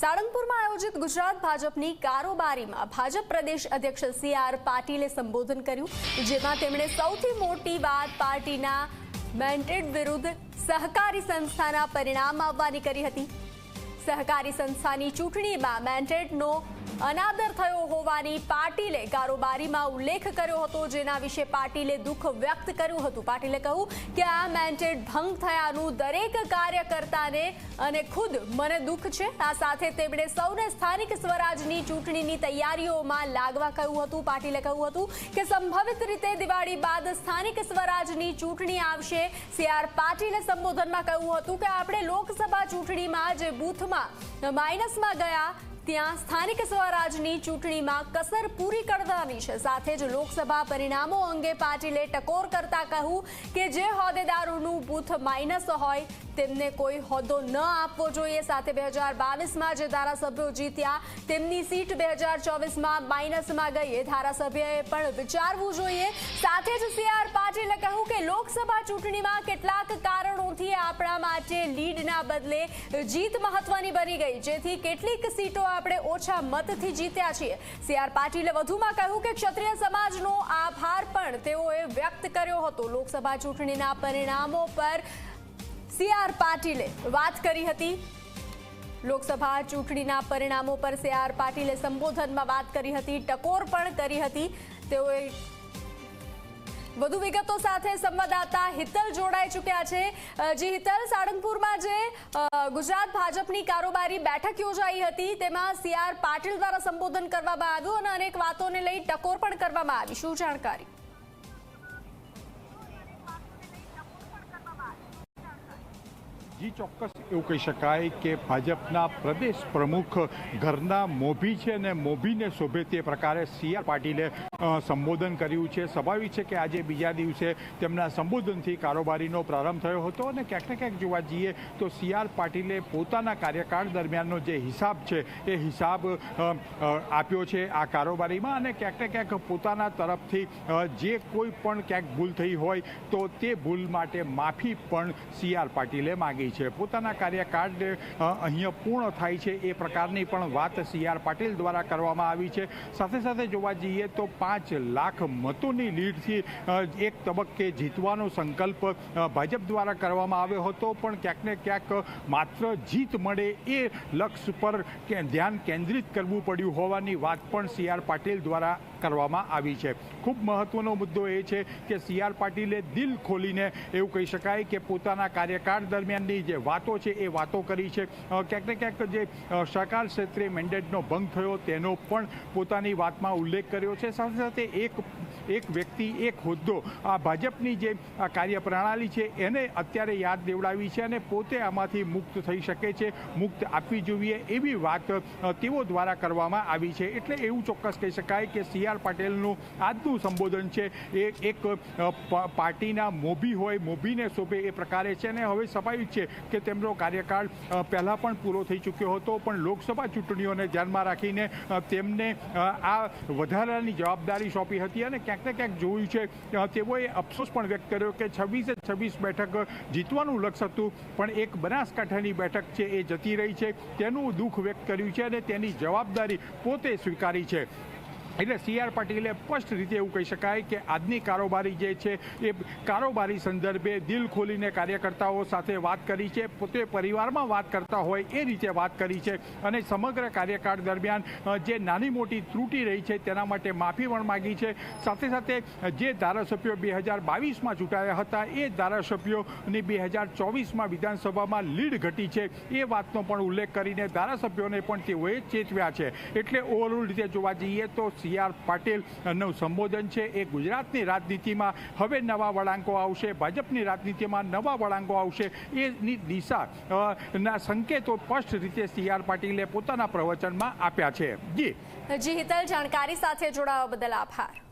સાળંગપુરમાં આયોજિત ગુજરાત ભાજપની કારોબારીમાં ભાજપ પ્રદેશ અધ્યક્ષ સી આર પાટીલે સંબોધન કર્યું, જેમાં તેમણે સૌથી મોટી વાત પાર્ટીના મેન્ટેડ વિરુદ્ધ સહકારી સંસ્થાના પરિણામ આવવાની કરી હતી. સહકારી સંસ્થાની ચૂંટણીમાં મેન્ડેટનો અનાદર થયો હોવાની પાટીલે કારોબારીમાં ઉલ્લેખ કર્યો હતો, જેના વિશે પાટીલે દુઃખ વ્યક્ત કર્યું હતું. પાટીલે કહ્યું કે આ મેન્ટેડ ભંગ થયાનું દરેક કાર્યકર્તાને અને ખુદ મને દુઃખ છે. આ સાથે તેમણે સૌને સ્થાનિક સ્વરાજની ચૂંટણીની તૈયારીઓમાં લાગવા કહ્યું હતું. પાટીલે કહ્યું હતું કે સંભવિત રીતે દિવાળી બાદ સ્થાનિક સ્વરાજની ચૂંટણી આવશે. સી આર પાટીલે સંબોધનમાં કહ્યું હતું કે આપણે લોકસભા ચૂંટણીમાં જે બૂથમાં માઇનસમાં ગયા ત્યાં સ્થાનિક સ્વરાજની ચૂંટણીમાં કસર પૂરી કરવાની છે. સાથે જ લોકસભા પરિણામો અંગે પાટીલે ટકોર કરતા કહ્યું કે જે હોદ્દેદારોનું બૂથ માઇનસ હોય તેમને કોઈ હોદ્દો ન આપવો જોઈએ. સાથે બે હજાર બાવીસમાં જે ધારાસભ્યો જીત્યા, તેમની સીટ બે હજાર ચોવીસમાં માઇનસમાં ગઈ. એ ધારાસભ્યએ પણ વિચારવું જોઈએ. સાથે જ કહ્યું કે લોકસભા ચૂંટણીમાં કેટલાક કારણોથી આપણા માટે લીડના બદલે જીત મહત્વની બની ગઈ, જેથી કેટલીક સીટો આપણે ઓછા મતથી જીત્યા છીએ. સી આર પાટીલે વધુમાં કહ્યું કે ક્ષત્રિય સમાજનો આભાર પણ તેઓએ વ્યક્ત કર્યો હતો. લોકસભા ચૂંટણીના પરિણામો પર સી આર પાટીલે વાત કરી હતી. લોકસભા ચૂંટણીના પરિણામો પર સી આર પાટીલે સંબોધનમાં વાત કરી હતી, ટકોર પણ કરી હતી. તેઓએ વધુ વિગતો સાથે સંવાદદાતા હિતલ જોડાઈ ચૂક્યા છે. જી હિતલ, સાળંગપુરમાં જે ગુજરાત ભાજપની કારોબારી બેઠક યોજાઈ હતી, તેમાં સી આર પાટીલ દ્વારા સંબોધન કરવામાં આવ્યું અને અનેક વાતોને લઈ ટકોર પણ કરવામાં આવી. શું જાણકારી? જી ચોક્કસ. એવું કહી શકાય કે ભાજપના પ્રદેશ પ્રમુખ ઘરના મોભી છે ને મોભીને શોભે તે પ્રકારે સી આર પાટીલે સંબોધન કર્યું છે. સ્વાભાવિક છે કે આજે બીજા દિવસે તેમના સંબોધનથી કારોબારીનો પ્રારંભ થયો હતો અને ક્યાંક ને ક્યાંક જોવા જઈએ તો સી આર પાટીલે પોતાના કાર્યકાળ દરમિયાનનો જે હિસાબ છે એ હિસાબ આપ્યો છે આ કારોબારીમાં અને ક્યાંક ને ક્યાંક પોતાના તરફથી જે કોઈ પણ ક્યાંક ભૂલ થઈ હોય તો તે ભૂલ માટે માફી પણ સી આર પાટીલે માગી છે. પોતાના કાર્યકાળ અહીંયા પૂર્ણ થાય છે એ પ્રકારની પણ વાત સી આર પાટીલ દ્વારા કરવામાં આવી છે. સાથે સાથે જોવા જઈએ તો પાંચ લાખ મતોની લીડથી એક તબક્કે જીતવાનો સંકલ્પ ભાજપ દ્વારા કરવામાં આવ્યો હતો. પણ ક્યાંક ને ક્યાંક માત્ર જીત મળે એ લક્ષ્ય પર ધ્યાન કેન્દ્રિત કરવું પડ્યું હોવાની વાત પણ સી આર પાટીલ દ્વારા કરવામાં આવી છે. ખૂબ મહત્વનો મુદ્દો એ છે કે સી આર પાટીલે દિલ ખોલીને એવું કહી શકાય કે પોતાના કાર્યકાળ દરમિયાનની જે વાતો છે એ વાતો કરી છે. ક્યાંક ને ક્યાંક જે સહકાર ક્ષેત્રે મેન્ડેટનો ભંગ થયો તેનો પણ પોતાની વાતમાં ઉલ્લેખ કર્યો છે. સાથે સાથે એક એક વ્યક્તિ, એક હોદ્દો આ ભાજપની જે, આ કાર્યપ્રણાલી છે એને અત્યારે યાદ દેવડાવી છે અને પોતે આમાંથી મુક્ત થઈ શકે છે, મુક્ત આપવી જોઈએ એવી વાત તેઓ દ્વારા કરવામાં આવી છે. એટલે એવું ચોક્કસ કહી શકાય કે સી આર પાટેલનું આજનું સંબોધન છે. એ એક પાર્ટીના મોભી હોય, મોભીને શોભે એ પ્રકારે છે અને હવે સ્વાભાવિક છે કે તેમનો કાર્યકાળ પહેલાં પણ પૂરો થઈ ચૂક્યો હતો, પણ લોકસભા ચૂંટણીઓને ધ્યાનમાં રાખીને તેમને આ વધારાની જવાબદારી સોંપી હતી અને ક્યાંક ને ક્યાંક જોયું છે તેઓએ અફસોસ પણ વ્યક્ત કર્યો કે છવ્વીસે છવ્વીસ બેઠક જીતવાનું લક્ષ્ય હતું, પણ એક બનાસકાંઠાની બેઠક છે એ જતી રહી છે. તેનું દુઃખ વ્યક્ત કર્યું છે અને તેની જવાબદારી પોતે સ્વીકારી છે. એટલે સી આર પાટીલે સ્પષ્ટ રીતે એવું કહી શકાય કે આજની કારોબારી જે છે, એ કારોબારી સંદર્ભે દિલ ખોલીને કાર્યકર્તાઓ સાથે વાત કરી છે, પોતે પરિવારમાં વાત કરતા હોય એ રીતે વાત કરી છે અને સમગ્ર કાર્યકાળ દરમિયાન જે નાની મોટી ત્રુટી રહી છે તેના માટે માફી પણ માગી છે. સાથે સાથે જે ધારાસભ્યો બે હજાર બાવીસમાં ચૂંટાયા હતા, એ ધારાસભ્યોની બે હજાર ચોવીસમાં વિધાનસભામાં લીડ ઘટી છે. એ વાતનો પણ ઉલ્લેખ કરીને ધારાસભ્યોને પણ તેઓએ ચેતવ્યા છે. એટલે ઓવરઓલ રીતે જોવા જઈએ તો સી આર પાટીલનું સંબોધન છે. એ ગુજરાતની રાજનીતિમાં હવે નવા વળાંકો આવશે. ભાજપની રાજનીતિમાં નવા વળાંકો આવશે. એની દિશા ના સંકેતો સ્પષ્ટ રીતે સી આર પાટીલે પોતાના પ્રવચનમાં આપ્યા છે. જી. જી, હિતલ, જાણકારી સાથે જોડાવા બદલ આભાર.